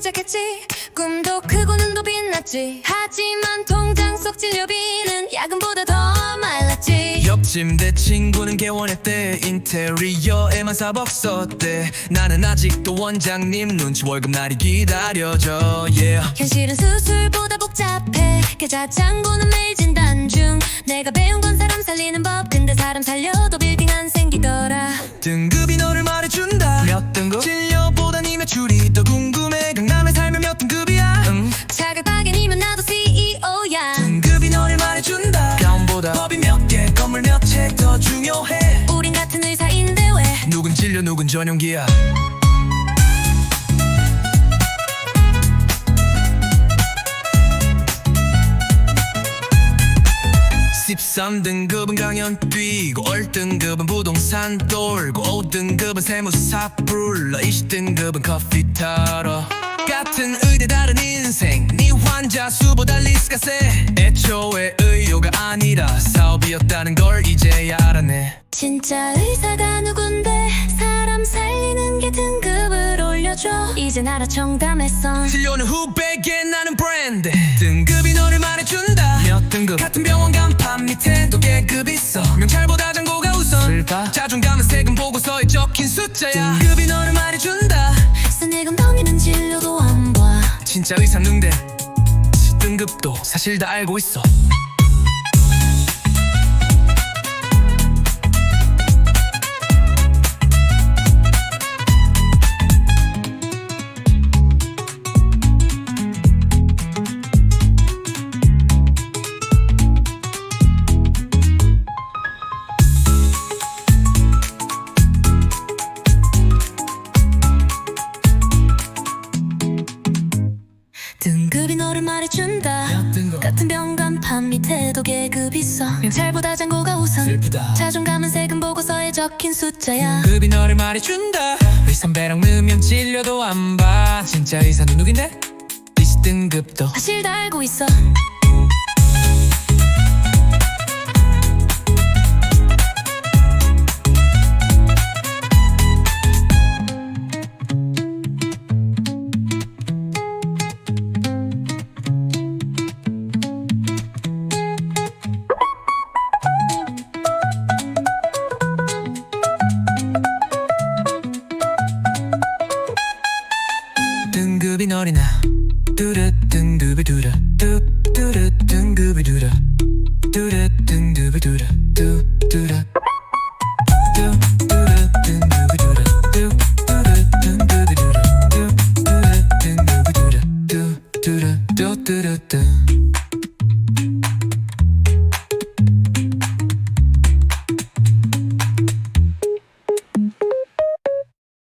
시작했지. 꿈도 크고 눈도 빛났지. 하지만 통장 속 진료비는 야근보다 더 말랐지. 옆침대 친구는 개원했대. 인테리어에만 4억 썼대. 나는 아직도 원장님 눈치 월급 날이 기다려져. Yeah. 현실은 수술보다 복잡해. 계좌 잔고는 매일 진단 중. 내가 배운 건 사람 살리는 법. 근데 사람 살려도 빌딩 안 생기더라. 등급이 너를 말해준다. 몇 등급? 진료보다 니 매출이 더 궁금해 채더 중요해. 우린 같은 의사인데 왜? 누군 진료 누군 전용기야? 십삼 등급은 강연 뛰고 월등급은 부동산 돌고 5등급은 세무사 불러 20등급은 커피 타러. 같은 의대 다른 인생 네 환자 수보다 리스크가 세. 애초에 의료가 아니라 진짜 의사가 누군데? 사람 살리는 게 등급을 올려줘. 이제 나라 청담했어. 진료는 후배게 나는 브랜드. 등급이 너를 말해준다. 몇 등급? 같은 병원 간판 밑에도 계급 있어. 명찰보다 잔고가 우선. 슬파 자존감은 세금 보고서에 적힌 숫자야. 등급이 너를 말해준다. 쓰내금 덩이는 진료도 안봐. 진짜 의사 능대. 등급도 사실 다 알고 있어 있어 명찰보다 잔고가 우선. 슬프다. 자존감은 세금 보고서에 적힌 숫자야. 등급이 너를 말해준다. 의선배랑 넣으면 진료도 안봐. 진짜 의사는 누군데? 20등급도. 사실 다 알고 있어 너리나. 뚜르 등급이 두르 뚜 뚜르 등급이 두르 뚜르 등급이 두르 뚜 뚜르 뚜 뚜르 등급이 두르 뚜 뚜르 등급이 두르 뚜 뚜르 등급이 두르 뚜 뚜르 뚜 뚜르 뚜